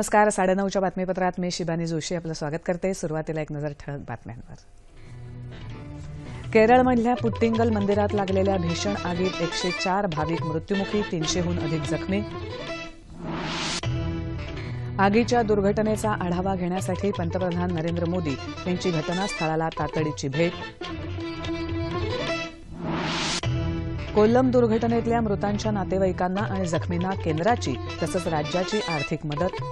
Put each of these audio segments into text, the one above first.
नमस्कार साडेनऊच्या बातमीपत्रात मी शिबानी जोशी आपलं स्वागत करते. सुरुवातीला एक नजर ठळक बातम्यांवर. केरळमधल्या पुट्टिंगल मंदिरात लागलेल्या भीषण आगीत एकशे चार भाविक मृत्युमुखी तीनशेहून अधिक जखमी. आगीच्या दुर्घटनेचा आढावा घेण्यासाठी पंतप्रधान नरेंद्र मोदी यांची घटनास्थळाला तातडीची भेट कोल्लम दुर्घटनेतल्या मृतांच्या नातेवाईकांना आणि जखमींना केंद्राची तसंच राज्याची आर्थिक मदत.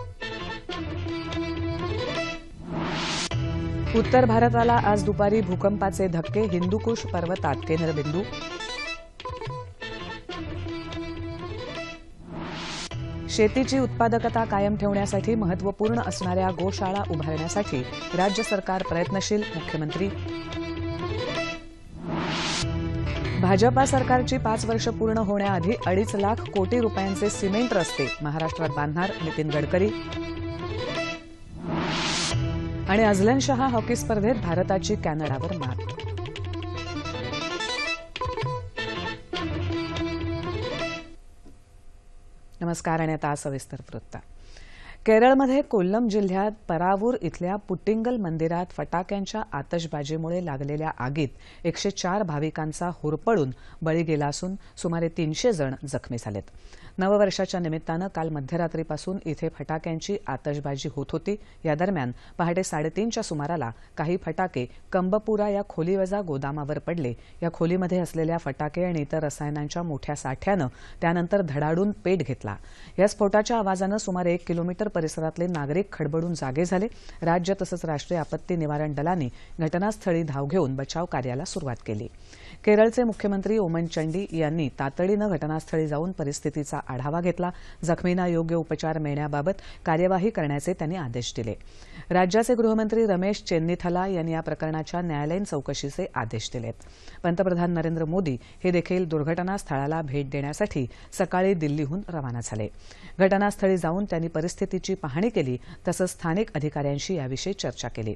उत्तर भारताला आज दुपारी भूकंपाचे धक्के हिंदुकुश पर्वतात केंद्रबिंदू शेतीची उत्पादकता कायम ठेवण्यासाठी महत्त्वपूर्ण असणाऱ्या गोशाळा उभारण्यासाठी राज्य सरकार प्रयत्नशील मुख्यमंत्री. भाजपा सरकारची पाच वर्ष पूर्ण होण्याआधी अडीच लाख कोटी रुपयांचे सिमेंट रस्ते. महाराष्ट्रात बांधणार नितीन गडकरी. आणि अझलन शहा हॉकी स्पर्धेत भारताची कॅनडावर मात. नमस्कार आणि आता सविस्तर वृत्त. केरळमध्ये कोल्लम जिल्ह्यात परावूर इथल्या पुट्टिंगल मंदिरात फटाक्यांच्या आतषबाजीमुळे लागलेल्या आगीत एकशे चार भाविकांचा होरपळून बळी गेला असून सुमारे तीनशे जण जखमी झालेत. नववर्षाच्या निमित्तानं काल मध्यरात्रीपासून इथे फटाक्यांची आतषबाजी होत होती. या दरम्यान पहाटे साडेतीनच्या सुमाराला काही फटाके कंबपुरा या खोलीवजा गोदामावर पडले. या खोलीमध्ये असलेल्या फटाके आणि इतर रसायनांच्या मोठ्या साठ्यानं त्यानंतर धडाडून पेट घेतला. या स्फोटाच्या आवाजानं सुमारे एक किलोमीटर परिसरातले नागरिक खडबडून जागे झाले. राज्य तसंच राष्ट्रीय आपत्ती निवारण दलांनी घटनास्थळी धाव घेऊन बचाव कार्याला सुरुवात केली. केरळचे मुख्यमंत्री ओमन चंडी यांनी तातडीनं घटनास्थळी जाऊन परिस्थितीचा आढावा घेतला. जखमींना योग्य उपचार मिळण्याबाबत कार्यवाही करण्याचे त्यांनी आदेश दिले. राज्याचे गृहमंत्री रमेश चेन्नीथला यांनी या प्रकरणाच्या न्यायालयीन चौकशीचे आदेश दिलेत. पंतप्रधान नरेंद्र मोदी हे देखील दुर्घटनास्थळाला भेट देण्यासाठी सकाळी दिल्लीहून रवाना झाले. घटनास्थळी जाऊन त्यांनी परिस्थितीची पाहणी केली तसंच स्थानिक अधिकाऱ्यांशी याविषयी चर्चा केली.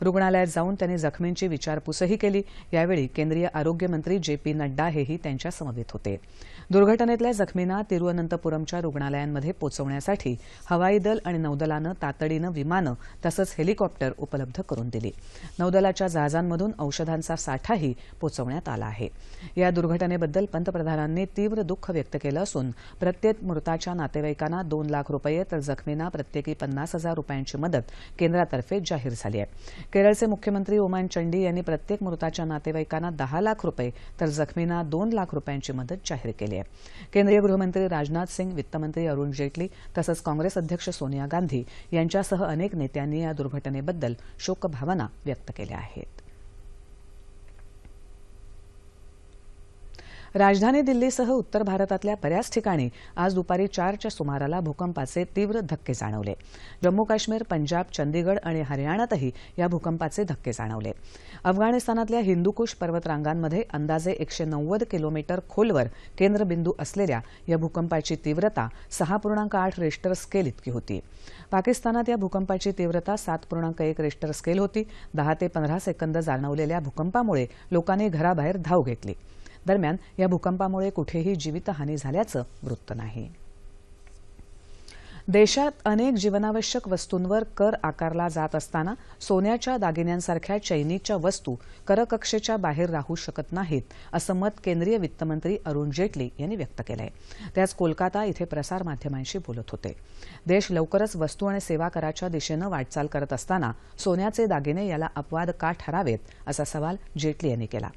रुग्णालयात जाऊन त्यांनी जखमींची विचारपूसही केली. यावेळी केंद्रीय आरोग्य आरोग्यमंत्री जे पी नड्डा हेही त्यांच्या समवेत होते. दुर्घटनेतल्या जखमींना तिरुअनंतपुरमच्या रुग्णालयांमध्ये पोहोचवण्यासाठी हवाई दल आणि नौदलानं तातडीनं विमानं तसंच हेलिकॉप्टर उपलब्ध करून दिली. नौदलाच्या जहाजांमधून औषधांचा साठाही पोचवण्यात आला आहे. या दुर्घटनेबद्दल पंतप्रधानांनी तीव्र दुःख व्यक्त केलं असून प्रत्येक मृताच्या नातेवाईकांना दोन लाख रुपये तर जखमींना प्रत्येकी पन्नास हजार रुपयांची मदत केंद्रातर्फे जाहीर झाली आहे. केरळचे मुख्यमंत्री ओमान चंडी यांनी प्रत्येक मृताच्या नातेवाईकांना दहा लाख रुपये तर जखमींना दोन लाख रुपयांची मदत जाहीर केली आहे. केंद्रीय गृहमंत्री राजनाथ सिंग वित्तमंत्री अरुण जेटली तसंच काँग्रेस अध्यक्ष सोनिया गांधी यांच्यासह अनेक नेत्यांनी या दुर्घटनेबद्दल शोकभावना व्यक्त केल्या आहेत. राजधानी दिल्लीसह उत्तर भारतातल्या बऱ्याच ठिकाणी आज दुपारी चारच्या सुमाराला भूकंपाचे तीव्र धक्के जाणवले. जम्मू काश्मीर पंजाब चंदीगड आणि हरियाणातही या भूकंपाचे धक्के जाणवले. अफगाणिस्तानातल्या हिंदुकुश पर्वतरांगांमध्ये अंदाजे एकशे नव्वद किलोमीटर खोलवर केंद्रबिंदू असलेल्या या भूकंपाची तीव्रता सहा पूर्णांक आठ रेश्टर स्केल इतकी होती. पाकिस्तानात या भूकंपाची तीव्रता सात पूर्णांक एक रेश्टर स्केल होती. दहा ते पंधरा सेकंद जाणवलेल्या भूकंपामुळे लोकांनी घराबाहेर धाव घेतली. दरम्यान या भूकंपामुळे कुठेही जीवितहानी झाल्याचं वृत्त नाही. देशात अनेक जीवनावश्यक वस्तूंवर कर आकारला जात असताना सोन्याच्या दागिन्यांसारख्या चैनीच्या वस्तू करकक्षेच्या बाहेर राहू शकत नाहीत असं मत केंद्रीय वित्तमंत्री अरुण जेटली यांनी व्यक्त केलं आहे ते आज कोलकाता इथे प्रसारमाध्यमांशी बोलत होते. देश लवकरच वस्तू आणि सेवा कराच्या दिशेनं वाटचाल करत असताना सोन्याचे दागिने याला अपवाद का ठरावेत असा सवाल जेटली यांनी केला.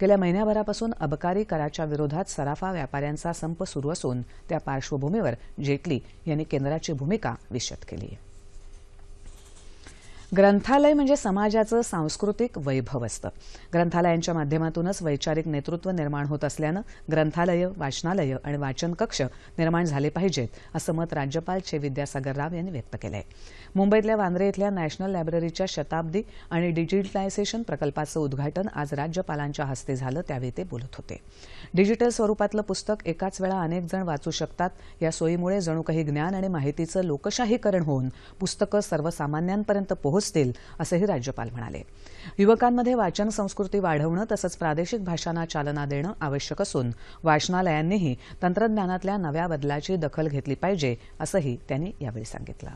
गेल्या महिन्याभरापासून अबकारी कराच्या विरोधात सराफा व्यापाऱ्यांचा संप सुरू असून त्या पार्श्वभूमीवर जेटली यांनी केंद्राची भूमिका विशद केली आहे. ग्रंथालय म्हणजे समाजाचं सांस्कृतिक वैभव असतं. ग्रंथालयांच्या माध्यमातूनच वैचारिक नेतृत्व निर्माण होत असल्यानं ग्रंथालय वाचनालय आणि वाचन कक्ष निर्माण झाले पाहिजेत असं मत राज्यपाल चे विद्यासागर राव यांनी व्यक्त केलं आहे मुंबईतल्या वांद्रे इथल्या नॅशनल लायब्ररीच्या शताब्दी आणि डिजिटलायझेशन प्रकल्पाचं उद्घाटन आज राज्यपालांच्या हस्ते झालं त्यावेळी ते बोलत होते. डिजिटल स्वरूपातलं पुस्तक एकाच वेळा अनेक जण वाचू शकतात या सोयीमुळे जणू काही ज्ञान आणि माहितीचं लोकशाहीकरण होऊन पुस्तकं सर्वसामान्यांपर्यंत पोहोच पोचतील असंही राज्यपाल म्हणाले. युवकांमध्ये वाचन संस्कृती वाढवणं तसंच प्रादेशिक भाषांना चालना देणं आवश्यक असून वाचनालयांनीही तंत्रज्ञानातल्या नव्या बदलाची दखल घेतली पाहिजे असंही त्यांनी यावेळी सांगितलं.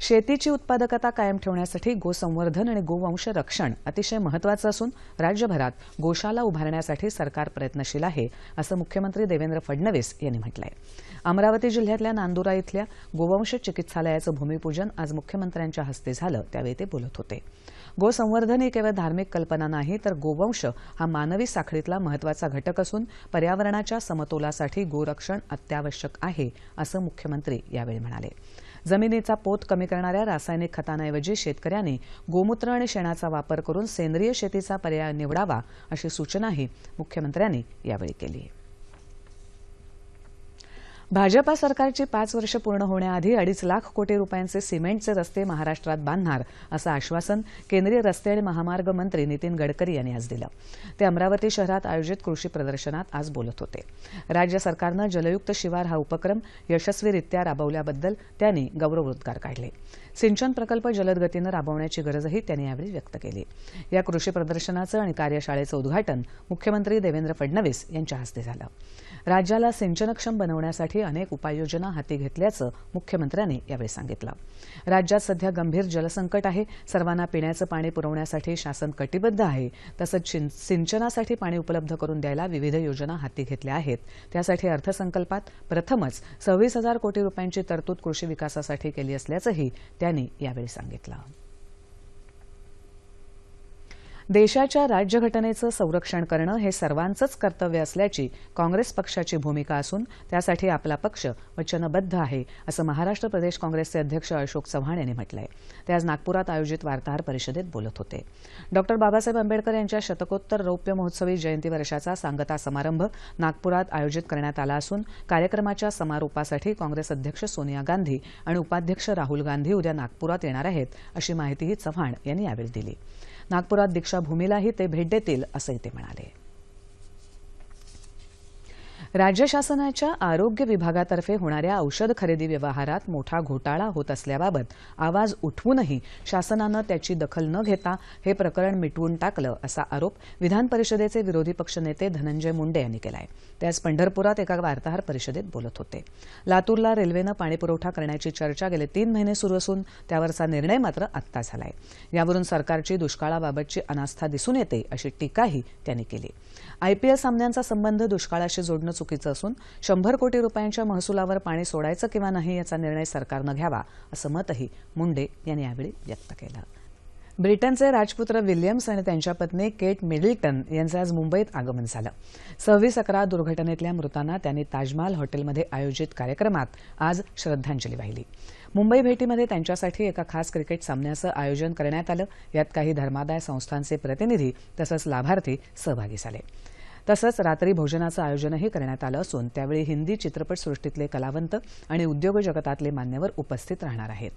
शेतीची उत्पादकता कायम ठेवण्यासाठी गोसंवर्धन आणि गोवंश रक्षण अतिशय महत्वाचं असून राज्यभरात गोशाला उभारण्यासाठी सरकार प्रयत्नशील आहे असं मुख्यमंत्री देवेंद्र फडणवीस यांनी म्हटलं आहे अमरावती जिल्ह्यातल्या नांदुरा इथल्या गोवंश चिकित्सालयाचं भूमिपूजन आज मुख्यमंत्र्यांच्या हस्ते झालं त्यावेळी ते बोलत होते. गोसंवर्धन ही केवळ धार्मिक कल्पना नाही तर गोवंश हा मानवी साखळीतला महत्त्वाचा घटक असून पर्यावरणाच्या समतोलासाठी गोरक्षण अत्यावश्यक आहे असं मुख्यमंत्री यावेळी म्हणाले. जमिनीचा पोत कमी करणाऱ्या रासायनिक खतांऐवजी शेतकऱ्यांनी गोमूत्र आणि शेणाचा वापर करून सेंद्रिय शेतीचा पर्याय निवडावा अशी सूचनाही मुख्यमंत्र्यांनी यावेळी केली. आहे भाजपा सरकारची पाच वर्ष पूर्ण होण्याआधी अडीच लाख कोटी रुपयांचे सिमेंटचे रस्ते महाराष्ट्रात बांधणार असं आश्वासन केंद्रीय रस्ते आणि महामार्ग मंत्री नितीन गडकरी यांनी आज दिलं. ते अमरावती शहरात आयोजित कृषी प्रदर्शनात आज बोलत होते. राज्य सरकारनं जलयुक्त शिवार हा उपक्रम यशस्वीरित्या राबवल्याबद्दल त्यांनी गौरवोद्गार काढले. सिंचन प्रकल्प जलद गतीनं राबवण्याची गरजही त्यांनी यावेळी व्यक्त केली. या कृषी प्रदर्शनाचं आणि कार्यशाळेचं उद्घाटन मुख्यमंत्री देवेंद्र फडणवीस यांच्या हस्ते झालं. राज्याला सिंचनक्षम बनवण्यासाठी अनेक उपाययोजना हाती घेतल्याचं मुख्यमंत्र्यांनी यावेळी सांगितलं. राज्यात सध्या गंभीर जलसंकट आहे. सर्वांना पिण्याचं पाणी पुरवण्यासाठी शासन कटिबद्ध आहे. तसंच सिंचनासाठी पाणी उपलब्ध करून द्यायला विविध योजना हाती घेतल्या आहेत. त्यासाठी अर्थसंकल्पात प्रथमच सव्वीस हजार कोटी रुपयांची तरतूद कृषी विकासासाठी केली असल्याचंही त्यांनी यावेळी सांगितलं. देशाच्या राज्यघटनेचं संरक्षण करणं हे सर्वांचंच कर्तव्य असल्याची काँग्रेस पक्षाची भूमिका असून त्यासाठी आपला पक्ष वचनबद्ध आहे असं महाराष्ट्र प्रदेश काँग्रेसचे अध्यक्ष अशोक चव्हाण यांनी म्हटलंय. ते आज नागपुरात आयोजित वार्ताहर परिषदेत बोलत होते. डॉक्टर बाबासाहेब आंबेडकर यांच्या शतकोत्तर रौप्य महोत्सवी जयंती वर्षाचा सांगता समारंभ नागपुरात आयोजित करण्यात आला असून कार्यक्रमाच्या समारोपासाठी काँग्रेस अध्यक्ष सोनिया गांधी आणि उपाध्यक्ष राहुल गांधी उद्या नागपुरात येणार आहेत अशी माहितीही चव्हाण यांनी यावेळी दिली. नागपुरात दीक्षाभूमीलाही ते भेट देतील असंही ते म्हणाले. राज्य शासनाच्या आरोग्य विभागातर्फे होणाऱ्या औषध खरेदी व्यवहारात मोठा घोटाळा होत असल्याबाबत आवाज उठवूनही शासनानं त्याची दखल न घेता हे प्रकरण मिटवून टाकलं असा आरोप विधान परिषदेचे विरोधी पक्षनेते धनंजय मुंडे यांनी केला आहे ते आज पंढरपुरात एका वार्ताहर परिषदेत बोलत होते. लातूरला रेल्वेनं पाणीपुरवठा करण्याची चर्चा गेले तीन महिने सुरू असून त्यावरचा निर्णय मात्र आत्ता झालाय. यावरून सरकारची दुष्काळाबाबतची अनास्था दिसून येते अशी टीकाही त्यांनी केली. आयपीएल सामन्यांचा संबंध दुष्काळाशी जोडणं चुकीचं असून शंभर कोटी रुपयांच्या महसुलावर पाणी सोडायचं किंवा नाही याचा निर्णय सरकारनं घ्यावा असं मतही मुंडे यांनी यावेळी व्यक्त केलं. ब्रिटनचे राजपुत्र विल्यम्स आणि त्यांच्या पत्नी केट मिडल्टन यांचं आज मुंबईत आगमन झालं. सव्वीस अकरा दुर्घटनेतल्या मृतांना त्यांनी ताजमहाल हॉटेलमध्ये आयोजित कार्यक्रमात आज श्रद्धांजली वाहिली. मुंबई भेटीमध्ये त्यांच्यासाठी एका खास क्रिकेट सामन्याचं आयोजन करण्यात आलं. यात काही धर्मादाय संस्थांचे प्रतिनिधी तसंच लाभार्थी सहभागी झाले. तसंच रात्री भोजनाचं आयोजनही करण्यात आलं असून त्यावेळी हिंदी चित्रपटसृष्टीतले कलावंत आणि उद्योग जगतातले मान्यवर उपस्थित राहणार आहेत.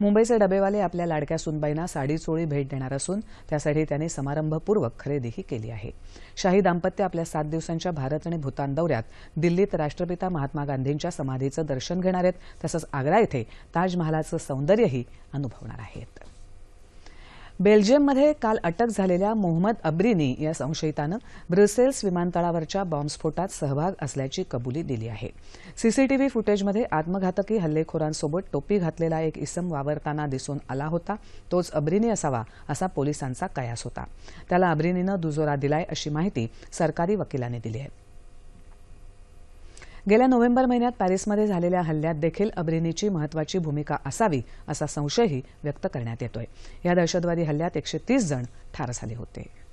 मुंबईचे डबेवाले आपल्या लाडक्या सुनबाईंना साडी चोळी भेट देणार असून त्यासाठी त्यांनी समारंभपूर्वक खरेदीही केली आहे. शाही दाम्पत्य आपल्या सात दिवसांच्या भारत आणि भूतान दौऱ्यात दिल्लीत राष्ट्रपिता महात्मा गांधींच्या समाधीचं दर्शन घेणार आहेत तसंच आग्रा इथे ताजमहालाचं सौंदर्यही अनुभवणार आहेत. बेल्जियममध्ये काल अटक झालेल्या मोहम्मद अब्रिनी या संशयितानं ब्रुसेल्स विमानतळावरच्या बॉम्बस्फोटात सहभाग असल्याची कबुली दिली आहे. सीसीटीव्ही फुटेजमध्ये आत्मघातकी हल्लेखोरांसोबत टोपी घातलेला एक इसम वावरताना दिसून आला होता. तोच अब्रिनी असावा असा पोलिसांचा कयास होता. त्याला अब्रिनीनं दुजोरा दिलाय अशी माहिती सरकारी वकिलांनी दिली आहे. गेल्या नोव्हेंबर महिन्यात पॅरिसमध्ये झालेल्या हल्ल्यात देखील अब्रिनीची महत्वाची भूमिका असावी असा संशयही व्यक्त करण्यात येतोय. या दहशतवादी हल्ल्यात एकशे तीस जण ठार झाले होते.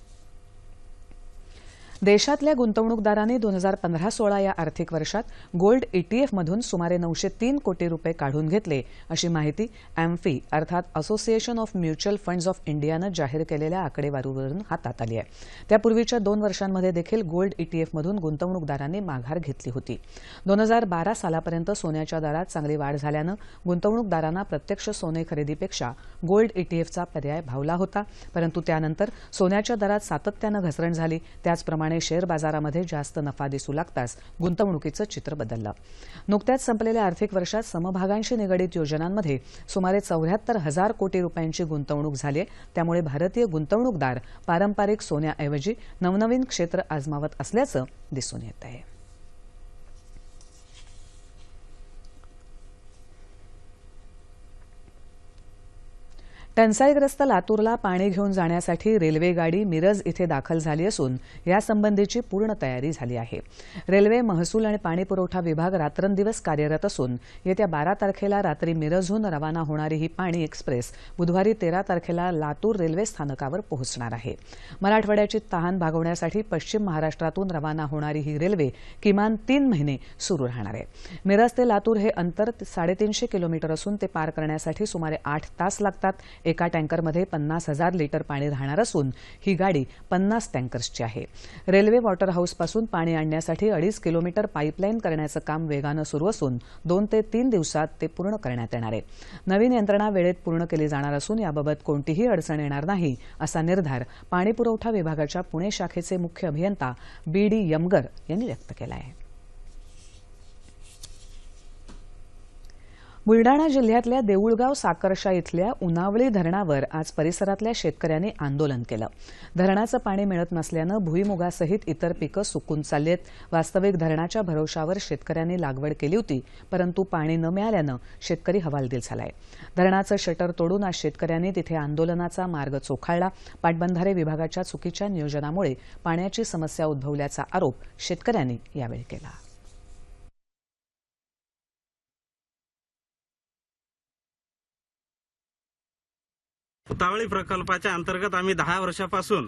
देशातल्या गुंतवणूकदारांनी दोन हजार पंधरा सोळा या आर्थिक वर्षात गोल्ड ईटीएफमधून सुमारे नऊशे तीन कोटी रुपये काढून घेतले अशी माहिती एम्फी अर्थात association of mutual funds of इंडियानं जाहीर केलेल्या आकडेवारीवरून हातात आली आहे. त्यापूर्वीच्या दोन वर्षांमध्ये देखील गोल्ड ईटीएफमधून गुंतवणूकदारांनी माघार घेतली होती. दोन हजार बारा सालापर्यंत सोन्याच्या दरात चांगली वाढ झाल्यानं गुंतवणूकदारांना प्रत्यक्ष सोने खरेदीपेक्षा गोल्ड ईटीएफचा पर्याय भावला होता. परंतु त्यानंतर सोन्याच्या दरात सातत्यानं घसरण झाली. त्याचप्रमाणे शेअर बाजारामध्ये जास्त नफा दिसू लागताच गुंतवणुकीचं चित्र बदललं. नुकत्याच संपलेल्या आर्थिक वर्षात समभागांशी निगडित योजनांमध्ये सुमारे चौऱ्याहत्तर हजार कोटी रुपयांची गुंतवणूक झाली. त्यामुळे भारतीय गुंतवणूकदार पारंपरिक सोन्याऐवजी नवनवीन क्षेत्र आजमावत असल्याचं दिसून येत आहे. टंचाईग्रस्त लातूरला पाणी घेऊन जाण्यासाठी रेल्वेगाडी मिरज इथे दाखल झाली असून यासंबंधीची पूर्ण तयारी झाली आहे. रेल्वे महसूल आणि पाणीपुरवठा विभाग रात्रंदिवस कार्यरत असून येत्या बारा तारखेला रात्री मिरजहून रवाना होणारी ही पाणी एक्सप्रेस बुधवारी तेरा तारखेला लातूर रेल्वे स्थानकावर पोहोचणार आहे. मराठवाड्याची तहान भागवण्यासाठी पश्चिम महाराष्ट्रातून रवाना होणारी ही रेल्वे किमान तीन महिने सुरू राहणार आहे. मिरज ते लातूर हे अंतर साडेतीनशे किलोमीटर असून ते पार करण्यासाठी सुमारे आठ तास लागतात. एका टँकरमध्ये पन्नास हजार लिटर पाणी राहणार असून ही गाडी पन्नास टँकर्सची आहे. रेल्वे वॉटर हाऊसपासून पाणी आणण्यासाठी अडीच किलोमीटर पाईपलाईन करण्याचं काम वेगानं सुरू असून दोन ते तीन दिवसात ते पूर्ण करण्यात येणार आहे. नवीन यंत्रणा वेळेत पूर्ण केली जाणार असून याबाबत कोणतीही अडचण येणार नाही असा निर्धार पाणीपुरवठा विभागाच्या पुणे शाखेचे मुख्य अभियंता बी डी यमगर यांनी व्यक्त केला आहे बुलडाणा जिल्ह्यातल्या देऊळगाव साकर्शा इथल्या उनावळी धरणावर आज परिसरातल्या शेतकऱ्यांनी आंदोलन केलं. धरणाचं पाणी मिळत नसल्यानं भुईमुगासहित इतर पिकं सुकून चालली वास्तविक धरणाच्या भरवशावर शेतकऱ्यांनी लागवड केली होती परंतु पाणी न मिळाल्यानं शेतकरी हवालदिल झालाय. धरणाचं शटर तोडून आज शेतकऱ्यांनी तिथे आंदोलनाचा मार्ग चोखाळला. पाटबंधारे विभागाच्या चुकीच्या नियोजनामुळे पाण्याची समस्या उद्भवल्याचा आरोप शेतकऱ्यांनी यावेळी केला. उतावळी प्रकल्पाच्या अंतर्गत आम्ही दहा वर्षापासून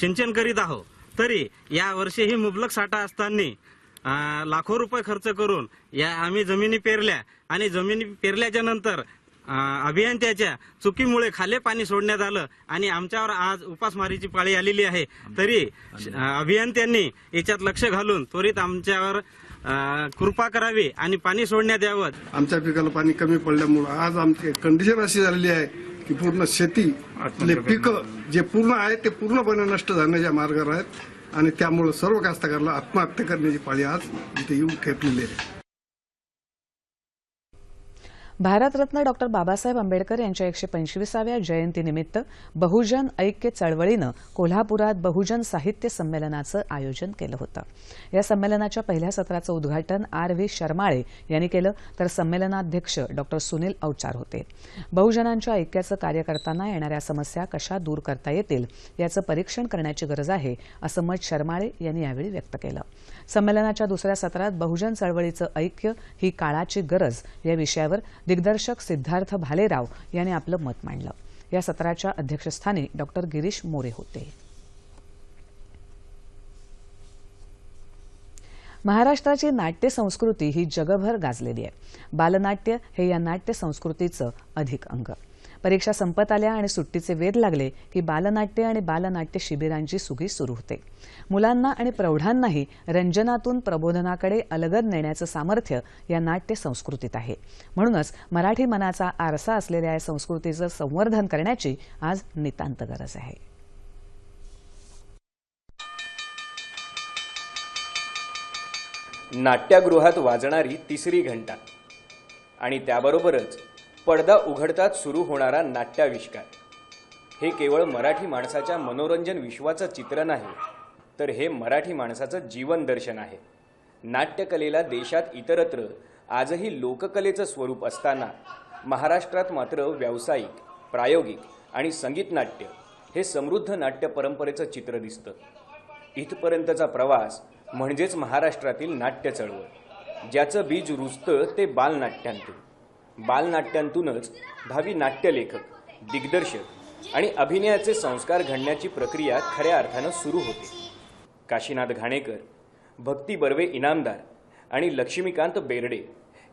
सिंचन करीत आहोत तरी या वर्षी ही मुबलक साठा असताना लाखो रुपये खर्च करून या आम्ही जमिनी पेरल्या आणि जमिनी पेरल्याच्या नंतर अभियंत्याच्या चुकीमुळे खाले पाणी सोडण्यात आलं आणि आमच्यावर आज उपासमारीची पाळी आलेली आहे. तरी अभियंत्यांनी याच्यात लक्ष घालून त्वरित आमच्यावर कृपा करावी आणि पाणी सोडण्यात यावं. आमच्या पिकाला पाणी कमी पडल्यामुळं आज आमची कंडिशन अशी झालेली आहे की पूर्ण शेती आपले पिकं जे पूर्ण आहे ते पूर्णपणे नष्ट जाण्याच्या मार्गावर आहेत. आणि त्यामुळे सर्व कास्तकाराला आत्महत्या करण्याची पाळी आज इथे येऊन ठेपलेली आहे. भारतरत्न डॉक्टर बाबासाहेब आंबेडकर यांच्या एकशे पंचवीसाव्या जयंतीनिमित्त बहुजन ऐक्य चळवळीनं कोल्हापुरात बहुजन साहित्य संमेलनाचं आयोजन केलं होतं. या संमेलनाच्या पहिल्या सत्राचं उद्घाटन आर व्ही शर्माळे यांनी केलं तर संमेलनाध्यक्ष डॉक्टर सुनील औचार होते. बहुजनांच्या ऐक्याचं कार्य करताना येणाऱ्या समस्या कशा दूर करता येतील याचं परीक्षण करण्याची गरज आहे असं मत शर्माळे यांनी यावेळी व्यक्त केलं. संमेलनाच्या दुसऱ्या सत्रात बहुजन चळवळीचं ऐक्य ही काळाची गरज या विषयावर दिग्दर्शक सिद्धार्थ भालेराव यांनी आपलं मत मांडलं. या सत्राच्या अध्यक्षस्थानी डॉक्टर गिरीश मोरे होते. महाराष्ट्राची नाट्य संस्कृती ही जगभर गाजलेली आहे. बालनाट्य हे या नाट्य संस्कृतीचं अधिक अंग. परीक्षा संपत आल्या आणि सुट्टीचे वेध लागले की बालनाट्य आणि बालनाट्य शिबिरांची सुगी सुरू होते. मुलांना आणि प्रौढांनाही रंजनातून प्रबोधनाकडे अलगद नेण्याचं सामर्थ्य या नाट्य संस्कृतीत आहे. म्हणूनच मराठी मनाचा आरसा असलेल्या या संस्कृतीचं संवर्धन करण्याची आज नितांत गरज आहे. नाट्यगृहात वाजणारी तिसरी घंटा. आणि त्याबरोबरच पडदा उघडताच सुरू होणारा नाट्याविष्कार. हे केवळ मराठी माणसाच्या मनोरंजन विश्वाचं चित्र नाही तर हे मराठी माणसाचं जीवनदर्शन आहे. नाट्यकलेला देशात इतरत्र आजही लोककलेचं स्वरूप असताना महाराष्ट्रात मात्र व्यावसायिक प्रायोगिक आणि संगीत नाट्य हे समृद्ध नाट्य परंपरेचं चित्र दिसतं. इथपर्यंतचा प्रवास म्हणजेच महाराष्ट्रातील नाट्य चळवळ ज्याचं बीज रुजतं ते बालनाट्यांतून. बालनाट्यांतूनच भावी नाट्यलेखक दिग्दर्शक आणि अभिनयाचे संस्कार घडण्याची प्रक्रिया खऱ्या अर्थानं सुरू होते. काशीनाथ घाणेकर भक्ती बर्वे इनामदार आणि लक्ष्मीकांत बेर्डे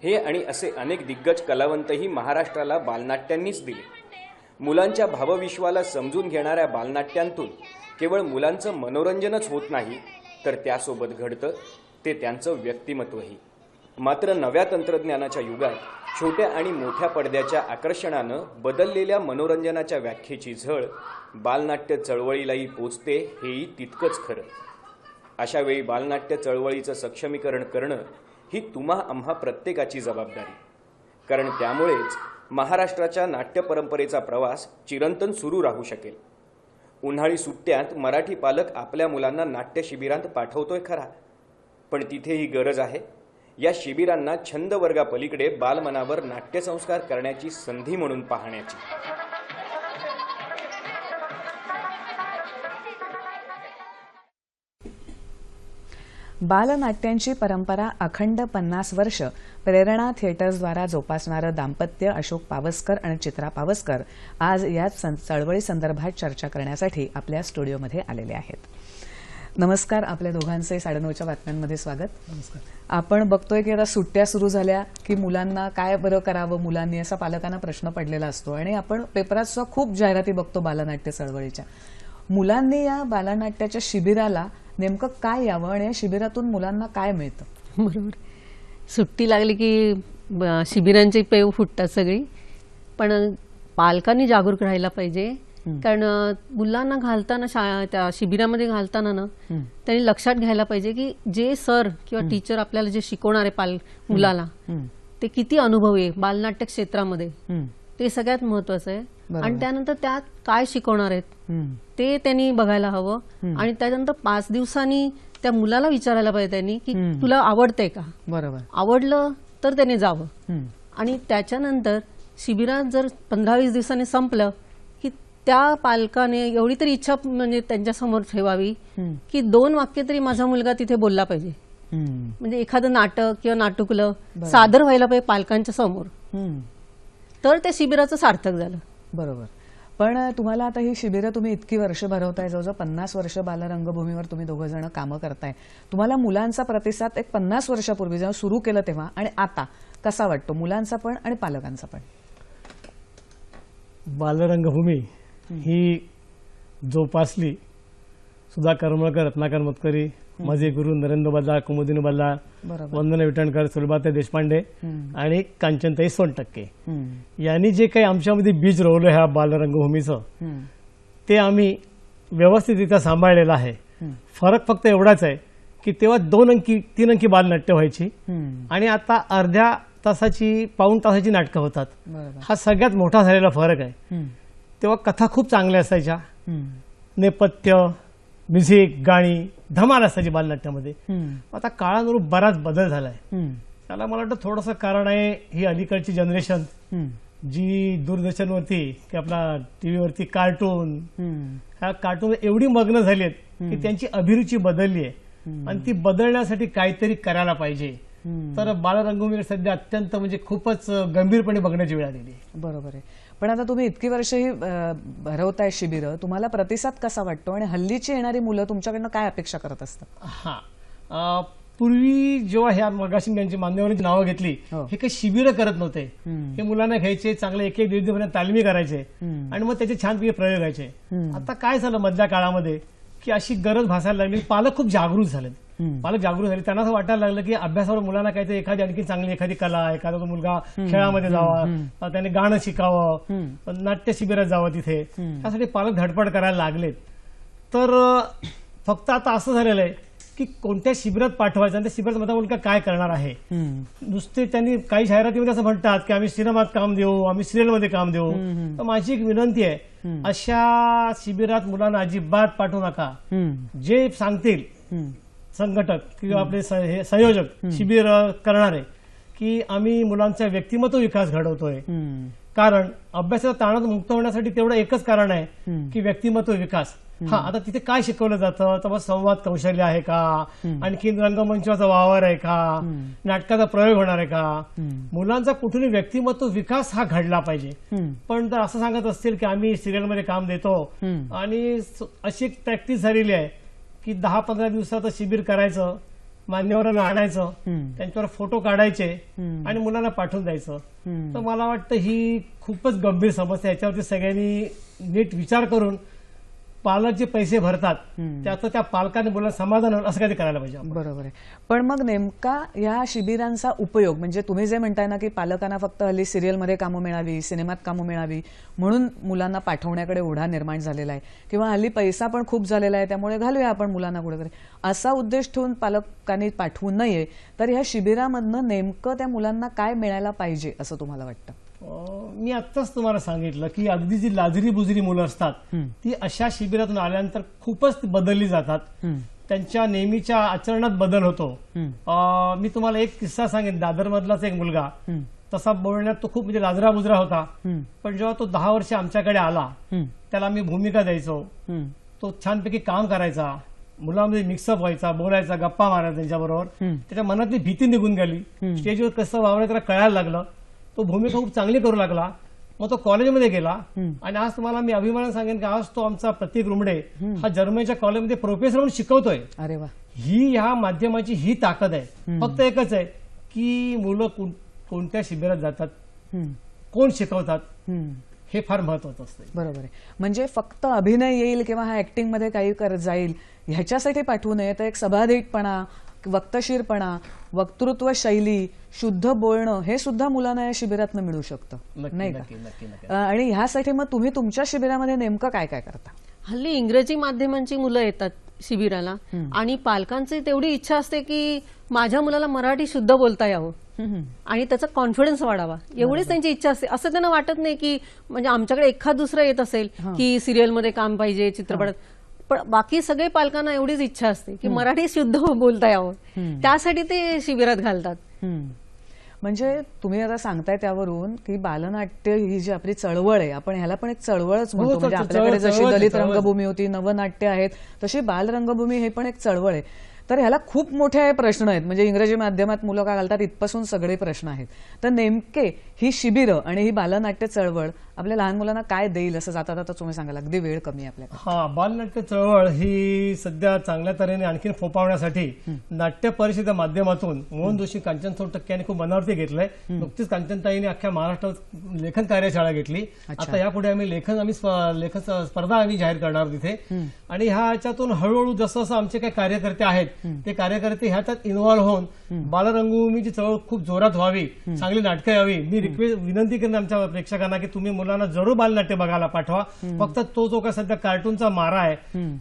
हे आणि असे अनेक दिग्गज कलावंतही महाराष्ट्राला बालनाट्यांनीच दिले. मुलांच्या भावविश्वाला समजून घेणाऱ्या बालनाट्यांतून केवळ मुलांचं मनोरंजनच होत नाही तर त्यासोबत घडतं ते त्यांचं व्यक्तिमत्वही. मात्र नव्या तंत्रज्ञानाच्या युगात छोट्या आणि मोठ्या पडद्याच्या आकर्षणानं बदललेल्या मनोरंजनाच्या व्याख्येची झळ बालनाट्य चळवळीलाही पोचते हेही तितकंच खरं. अशा वेळी बालनाट्य चळवळीचं सक्षमीकरण करणं ही तुम्हा आम्हा प्रत्येकाची जबाबदारी. कारण त्यामुळेच महाराष्ट्राच्या नाट्य परंपरेचा प्रवास चिरंतन सुरू राहू शकेल. उन्हाळी सुट्ट्यात मराठी पालक आपल्या मुलांना नाट्य शिबिरांत पाठवतोय खरा. पण तिथे ही गरज आहे. या शिबिरांना छंद वर्गापलीकडे बालमनावर नाट्यसंस्कार करण्याची संधी म्हणून पाहण्याची. बालनाट्यांची परंपरा अखंड पन्नास वर्ष प्रेरणा थिएटर्सद्वारा जोपासणारं दाम्पत्य अशोक पावसकर आणि चित्रा पावसकर आज याच चळवळीसंदर्भात चर्चा करण्यासाठी आपल्या स्टुडिओमध्ये आलेले आहेत. नमस्कार आपल्या दोघांचे साडेनऊच्या बातम्यांमध्ये स्वागत. नमस्कार. आपण बघतोय की आता सुट्ट्या सुरू झाल्या की मुलांना काय बरं करावं मुलांनी असा पालकांना प्रश्न पडलेला असतो. आणि आपण पेपरात सुद्धा खूप जाहिराती बघतो बालनाट्य चळवळीच्या. मुलांनी या बालनाट्याच्या शिबिराला नेमकं काय यावं आणि या शिबिरातून मुलांना काय मिळतं? बरोबर. सुट्टी लागली की शिबिरांची पेव फुटतात सगळी. पण पालकांनी जागरूक राहायला पाहिजे. कारण मुलांना घालताना शा त्या शिबिरामध्ये घालताना ना त्यांनी लक्षात घ्यायला पाहिजे की जे सर किंवा टीचर आपल्याला जे शिकवणार आहे पाल मुलाला ते किती अनुभवी आहे बालनाट्य क्षेत्रामध्ये. ते सगळ्यात महत्वाचं आहे. आणि त्यानंतर त्यात काय शिकवणार आहेत ते त्यांनी बघायला हवं. आणि त्यानंतर पाच दिवसांनी त्या मुलाला विचारायला पाहिजे त्यांनी की तुला आवडतंय का? बरोबर. आवडलं तर त्याने जावं. आणि त्याच्यानंतर शिबिरात जर पंधरा वीस दिवसांनी संपलं त्या पालकाने एवढी तरी इच्छा म्हणजे त्यांच्यासमोर ठेवावी की दोन वाक्य तरी माझा मुलगा तिथे बोलला पाहिजे. म्हणजे एखादं नाटक किंवा नाटुकलं सादर व्हायला पाहिजे पालकांच्या समोर. तर त्या शिबिराचं सार्थक झालं. बरोबर. पण तुम्हाला आता ही शिबिरं तुम्ही इतकी वर्ष भरवताय जवळजवळ पन्नास वर्ष बालरंगभूमीवर तुम्ही दोघं जण कामं करताय. तुम्हाला मुलांचा प्रतिसाद एक पन्नास वर्षापूर्वी जेव्हा सुरू केलं तेव्हा आणि आता कसा वाटतो? मुलांचा पण आणि पालकांचा पण. बालरंगभूमी. ही जोपासली सुधा करमळकर रत्नाकर मतकरी माझे गुरु नरेंद्र बल्ला कुमुदिनी बल्ला वंदना विटणकर सुलभाताई देशपांडे. आणि कांचनताई सोनटक्के. यांनी जे काही आमच्यामध्ये बीज रोवलं ह्या बालरंगभूमीचं. ते आम्ही व्यवस्थितरित्या सांभाळलेलं आहे. फरक फक्त एवढाच आहे की तेव्हा दोन अंकी तीन अंकी बालनाट्य व्हायची. आणि आता अर्ध्या तासाची पाऊण तासाची नाटकं होतात हा सगळ्यात मोठा झालेला फरक आहे. तेव्हा कथा खूप चांगल्या असायच्या. नेपथ्य म्युझिक गाणी धमाल असायची बालनाट्यामध्ये. आता काळानुरूप बराच बदल झालाय. त्याला मला वाटतं थोडंसं कारण आहे ही अलीकडची जनरेशन. जी दूरदर्शनवरती की आपला टीव्हीवरती कार्टून. ह्या कार्टून एवढी मग्न झाली आहेत की त्यांची अभिरुची बदलली आहे आणि ती बदलण्यासाठी काहीतरी करायला पाहिजे. तर बालरंगभूमीकडे सध्या अत्यंत म्हणजे खूपच गंभीरपणे बघण्याची वेळ आलेली बरोबर आहे पण आता तुम्ही इतकी वर्ष ही अ, भरवताय शिबिरं तुम्हाला प्रतिसाद कसा वाटतो आणि हल्लीची येणारी मुलं तुमच्याकडनं काय अपेक्षा करत असतात हा पूर्वी जेव्हा ह्या मगाशी त्यांची मान्यवरांची नावं घेतली हो. हे काही शिबिरं करत नव्हते. हे मुलांना घ्यायचे चांगले एक एक दीड महिन्यात तालमी करायचे. आणि मग त्याचे छानपैकी प्रयोग व्हायचे. आता काय झालं मधल्या काळामध्ये की अशी गरज भासायला लागली. पालक खूप जागृत झालेत हम्म. पालक जागृत झाले. त्यांना असं वाटायला लागलं की अभ्यासावर मुलांना काहीतरी एखादी आणखी चांगली एखादी कला एखादा तो मुलगा खेळामध्ये जावा त्याने गाणं शिकावं नाट्य शिबिरात जावं तिथे. त्यासाठी पालक धडपड करायला लागलेत. तर फक्त आता असं झालेलं आहे की कोणत्या शिबिरात पाठवायचं आणि त्या शिबिरात मुलगा काय करणार आहे. नुसते त्यांनी काही जाहिरातीमध्ये असं म्हणतात की आम्ही सिनेमात काम देऊ आम्ही सिरियलमध्ये काम देऊ तर माझी एक विनंती आहे अशा शिबिरात मुलांना अजिबात पाठवू नका. जे सांगतील. संघटक किंवा आपले हे संयोजक शिबिर करणारे की आम्ही मुलांचा व्यक्तिमत्व विकास घडवतोय. कारण अभ्यासाच्या ताणात मुक्त होण्यासाठी तेवढं एकच कारण आहे की व्यक्तिमत्व विकास. हा आता तिथे काय शिकवलं जातं? तर मग संवाद कौशल्य आहे का? आणखी रंगमंचाचा वावर आहे का? नाटकाचा प्रयोग होणार आहे का? मुलांचा कुठूनही व्यक्तिमत्व विकास हा घडला पाहिजे. पण जर असं सांगत असतील की आम्ही सिरियलमध्ये काम देतो. आणि अशी एक प्रॅक्टिस झालेली आहे की दहा पंधरा दिवसाचं शिबिर करायचं मान्यवरांना आणायचं. त्यांच्यावर फोटो काढायचे. आणि मुलांना पाठवून द्यायचं. तर मला वाटतं ही खूपच गंभीर समस्या. याच्यावरती सगळ्यांनी नीट विचार करून पालक जे पैसे भरतात त्याचं त्या पालकाने मुलांना समाधान असं काहीतरी करायला पाहिजे. बरोबर आहे. पण मग नेमका या शिबिरांचा उपयोग म्हणजे तुम्ही जे म्हणताय ना की पालकांना फक्त हल्ली सिरियलमध्ये कामं मिळावी सिनेमात कामं मिळावी म्हणून मुलांना पाठवण्याकडे ओढा निर्माण झालेला आहे. किंवा हल्ली पैसा पण खूप झालेला आहे त्यामुळे घालूया आपण मुलांना कुठेतरी. असा उद्देश ठेवून पालकांनी पाठवू नये तर ह्या शिबिरामधनं नेमकं त्या मुलांना काय मिळायला पाहिजे असं तुम्हाला वाटतं? मी आत्ताच तुम्हाला सांगितलं की अगदी जी लाजरी बुजरी मुलं असतात ती अशा शिबिरातून आल्यानंतर खूपच बदलली जातात. त्यांच्या नेहमीच्या आचरणात बदल होतो. मी तुम्हाला एक किस्सा सांगेन. दादर मधलाच एक मुलगा. तसा बोलण्यात तो खूप म्हणजे लाजरा बुजरा होता पण जेव्हा तो दहा वर्ष आमच्याकडे आला त्याला आम्ही भूमिका द्यायचो. तो छानपैकी काम करायचा. मुलांमध्ये मिक्सअप व्हायचा बोलायचा गप्पा मारायचा त्यांच्याबरोबर. त्याच्या मनातली भीती निघून गेली. स्टेजवर कसं वावरायचं कळायला लागलं. तो भूमिका खूप चांगली करू लागला. मग तो कॉलेजमध्ये गेला. आणि आज तुम्हाला मी अभिमानाने सांगेन की आज तो आमचा प्रतीक रुमडे हा जर्मनीच्या कॉलेजमध्ये प्रोफेसर म्हणून शिकवतोय. अरे वा. ही ह्या माध्यमाची ही ताकद आहे. फक्त एकच आहे की मुलं कोण- कोणत्या शिबिरात जातात? कोण शिकवतात. हे फार महत्वाचं असतं बरोबर आहे. म्हणजे फक्त अभिनय येईल किंवा हा ऍक्टिंगमध्ये काही कर जाईल ह्याच्यासाठी पाठवू नये. तर एक सभाधीटपणा वक्तशीरपणा वक्तृत्व शैली शुद्ध बोलणं हे सुद्धा मुलांना या शिबिरातनं मिळू शकतं. नक्की नाही का? आणि ह्यासाठी मग तुम्ही तुमच्या शिबिरामध्ये नेमकं काय काय करता? हल्ली इंग्रजी माध्यमांची मुलं येतात शिबिराला आणि पालकांची तेवढी इच्छा असते की माझ्या मुलाला मराठी शुद्ध बोलता यावं. आणि त्याचा कॉन्फिडन्स वाढावा. एवढीच त्यांची इच्छा असते. असं त्यांना वाटत नाही की म्हणजे आमच्याकडे एखाद दुसरं येत असेल की सिरियलमध्ये काम पाहिजे चित्रपटात पण बाकी सगळे पालकांना एवढीच इच्छा असते की मराठी शुद्ध बोलता यावं त्यासाठी ते शिबिरात घालतात. म्हणजे तुम्ही आता सांगताय त्यावरून की बालनाट्य ही जी आपली चळवळ आहे आपण ह्याला पण एक चळवळच म्हणतो. हो, म्हणजे आपल्याकडे जशी दलित. रंगभूमी होती नवनाट्य आहेत तशी बाल रंगभूमी हे पण एक चळवळ आहे. तर ह्याला खूप मोठे प्रश्न आहेत. म्हणजे इंग्रजी माध्यमात मुलं का घालतात इथपासून सगळे प्रश्न आहेत. तर नेमके ही शिबिरं आणि ही बालनाट्य चळवळ आपल्या लहान मुलांना काय देईल असं जाता जाता तुम्ही सांगाल अगदी वेळ कमी आहे आपल्याकडे हा बालनाट्य चळवळ ही सध्या चांगल्या तऱ्हेने आणखीन फोपावण्यासाठी नाट्य परिषदेच्या माध्यमातून मोहन जोशी कांचन सोड टक्क्यांनी खूप मनावरती घेतलंय. नुकतीच कांचनताईने अख्ख्या महाराष्ट्रात लेखन कार्यशाळा घेतली. आता यापुढे आम्ही लेखन आम्ही लेखन स्पर्धा आम्ही जाहीर करणार तिथे आणि ह्याच्यातून हळूहळू जसं जसं आमचे काही कार्यकर्ते आहेत ते कार्यकर्ते ह्याच्यात इन्व्हॉल्व्ह होऊन बालरंगभूमीची चळवळ खूप जोरात व्हावी चांगली नाटकं यावी. मी रिक्वेस्ट विनंती करेन आमच्या प्रेक्षकांना की तुम्ही मुलांना जरूर बालनाट्य बघायला पाठवा. फक्त तो जो का सध्या कार्टूनचा मारा आहे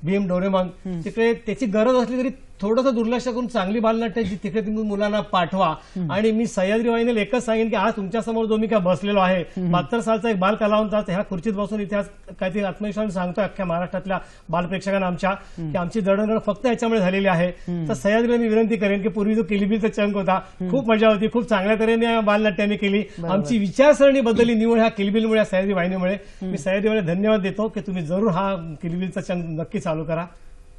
भीम डोरेमॉन तिकडे त्याची गरज असली तरी थोडंसं दुर्लक्ष करून चांगली बालनाट्य जी तिकडे तुम्ही मुलांना पाठवा. आणि मी सह्याद्री वाहिनीला एकच सांगेन की आज तुमच्यासमोर जो मी काय बसलेलो आहे बहात्तर सालचा एक बाल कलावंत ह्या खुर्चीत बसून आज काहीतरी आत्मविश्वास सांगतोय अख्ख्या महाराष्ट्रातल्या बालप्रेक्षकांना आमच्या की आमची जडणघडण फक्त याच्यामुळे झालेली आहे. तर सह्याद्रीला मी विनंती करेन की पूर्वी जो किलिबिलचा चंक होता खूप मजा होती खूप चांगल्या तऱ्हेने बालनाट्य आम्ही केली. आमची विचारसरणी बदलली निवड ह्या किलबिलमुळे सह्याद्री वाहिनीमुळे मी सह्याद्रीवाले धन्यवाद देतो की तुम्ही जरूर हा किलबिलचा चंक नक्की चालू करा.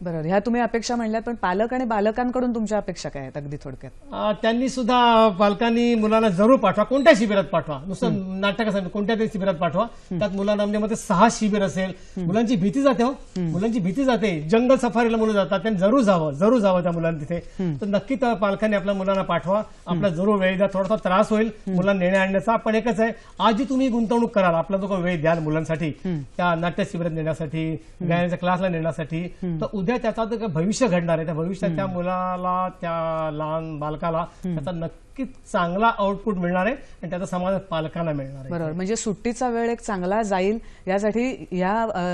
बरोबर. ह्या तुम्ही अपेक्षा म्हणल्यात पण पालक आणि बालकांकडून तुमच्या अपेक्षा काय आहेत अगदी थोडक्यात? त्यांनी सुद्धा पालकांनी मुलांना जरूर पाठवा. कोणत्या शिबिरात पाठवा? नुसतं नाटकासाठी कोणत्या तरी शिबिरात पाठवा. त्यात मुलांना म्हणजे मध्ये सहा शिबिर असेल. मुलांची भीती जाते हो. मुलांची भीती जाते. जंगल सफारीला मुलं जातात. त्यांनी जरूर जावं जरूर जावं त्या मुलांना तिथे. तर नक्की त्या पालकांनी आपल्या मुलांना पाठवा. आपला जरूर वेळ द्या. थोडासा त्रास होईल. मुलांना नेण्या आणण्याचा. पण एकच आहे आजही तुम्ही गुंतवणूक कराल. आपला जो काही वेळ द्याल मुलांसाठी त्या नाट्य शिबिरात नेण्यासाठी गायनाच्या क्लासला नेण्यासाठी तर उद्या त्याचा जो काही भविष्य घडणार आहे. त्या भविष्यात त्या मुलाला त्या लहान बालकाला त्याचा नक्कीच चांगला आउटपुट मिळणार आहे आणि त्याचा समाज पालकांना मिळणार आहे. बरोबर. म्हणजे सुट्टीचा वेळ एक चांगला जाईल. यासाठी या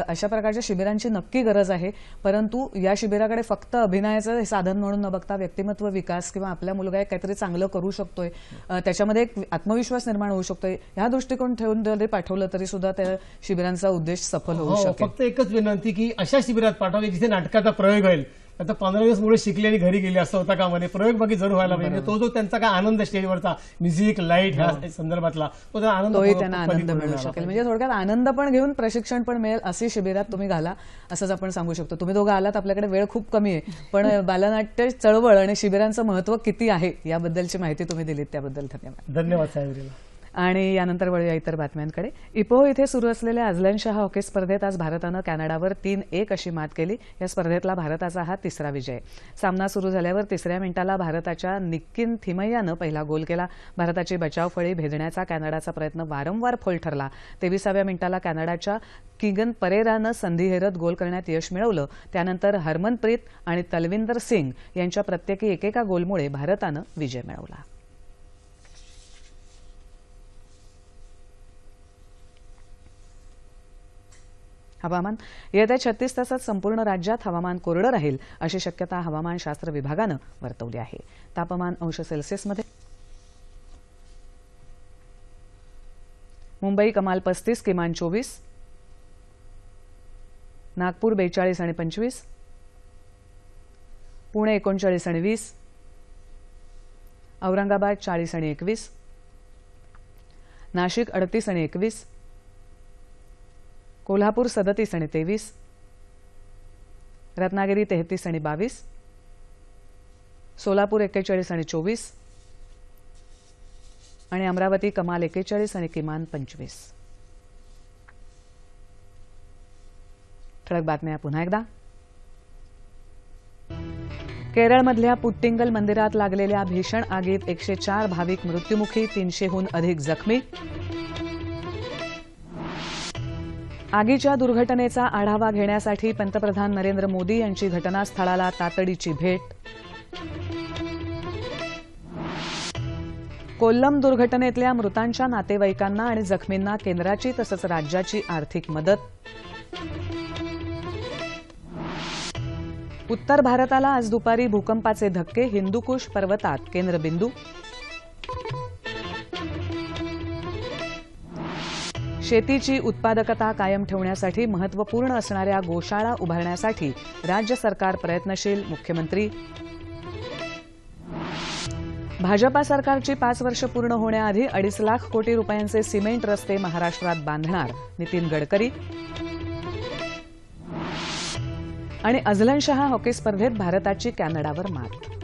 अशा प्रकारच्या शिबिरांची नक्की गरज आहे. परंतु या शिबिराकडे फक्त अभिनयाचं साधन म्हणून न बघता व्यक्तिमत्व विकास किंवा आपला मुलगा एक काहीतरी चांगलं करू शकतोय त्याच्यामध्ये एक आत्मविश्वास निर्माण होऊ शकतोय. ह्या दृष्टिकोन ठेवून जरी पाठवलं तरी सुद्धा त्या शिबिरांचा उद्देश सफल होऊ हो शकेल. फक्त एकच विनंती की अशा शिबिरात पाठवा की जिथे नाटकाचा प्रयोग होईल. आता पंधरा दिवस मुळे शिकले आणि घरी गेले असं होता का मध्ये प्रयोग बाकी जरूर व्हायला पाहिजे. तो जो त्यांचा काय आनंद स्टेजवरचा म्युझिक लाइट ह्या संदर्भातला तो त्यांना आनंद तोही त्यांना आनंद मिळू. शकेल. म्हणजे थोडक्यात आनंद पण घेऊन प्रशिक्षण पण मिळेल अशी शिबिरात तुम्ही घाला असंच आपण सांगू शकतो. तुम्ही दोघं आलात आपल्याकडे वेळ खूप कमी आहे. पण बालनाट्य चळवळ आणि शिबिरांचं महत्त्व किती आहे याबद्दलची माहिती तुम्ही दिलीत त्याबद्दल धन्यवाद. धन्यवाद साहेबरीला आणि यानंतर वळूया इतर बातम्यांकडे. इपो इथे सुरू असलेल्या अझलनशाह हॉकी स्पर्धेत आज भारतानं कॅनडावर तीन एक अशी मात केली. या स्पर्धेतला भारताचा हा तिसरा विजय. सामना सुरू झाल्यावर तिसऱ्या मिनिटाला भारताच्या निक्किन थिमय्यानं पहिला गोल केला. भारताची बचाव फळी भेदण्याचा कॅनडाचा प्रयत्न वारंवार फोल ठरला. तेविसाव्या मिनिटाला कॅनडाच्या किगन परेरानं संधी हेरत गोल करण्यात यश मिळवलं. त्यानंतर हरमनप्रीत आणि तलविंदर सिंग यांच्या प्रत्येकी एकेका गोलमुळे भारतानं विजय मिळवला. हवामान. येत्या छत्तीस तासात संपूर्ण राज्यात हवामान कोरडं राहील अशी शक्यता हवामानशास्त्र विभागानं वर्तवली आहे. तापमान अंश सेल्सिअसमध्ये मुंबई कमाल पस्तीस किमान चोवीस नागपूर बेचाळीस आणि पंचवीस पुणे एकोणचाळीस आणि वीस औरंगाबाद चाळीस आणि एकवीस नाशिक अडतीस आणि एकवीस कोल्हापूर सदतीस आणि तेवीस. रत्नागिरी तेहतीस आणि बावीस. सोलापूर एक्केचाळीस आणि चोवीस. आणि अमरावती कमाल एक्केचाळीस आणि किमान पंचवीस. ठळक बातम्या पुन्हा एकदा. केरळमधल्या पुट्टिंगल मंदिरात लागलेल्या भीषण आगीत एकशे चार भाविक मृत्युमुखी तीनशेहून अधिक जखमी. आगीच्या दुर्घटनेचा आढावा घेण्यासाठी पंतप्रधान नरेंद्र मोदी यांची घटनास्थळाला तातडीची भेट. कोल्लम दुर्घटनेतल्या मृतांच्या नातेवाईकांना आणि जखमींना केंद्राची तसंच राज्याची आर्थिक मदत. उत्तर भारताला आज दुपारी भूकंपाचे धक्के हिंदुकुश पर्वतात केंद्रबिंदू. शेतीची उत्पादकता कायम ठेवण्यासाठी महत्त्वपूर्ण असणाऱ्या गोशाळा उभारण्यासाठी राज्य सरकार प्रयत्नशील मुख्यमंत्री. भाजपा सरकारची पाच वर्ष पूर्ण होण्याआधी अडीच लाख कोटी रुपयांचे सिमेंट रस्ते महाराष्ट्रात बांधणार नितीन गडकरी. आणि अझलन शहा हॉकी स्पर्धेत भारताची कॅनडावर मात.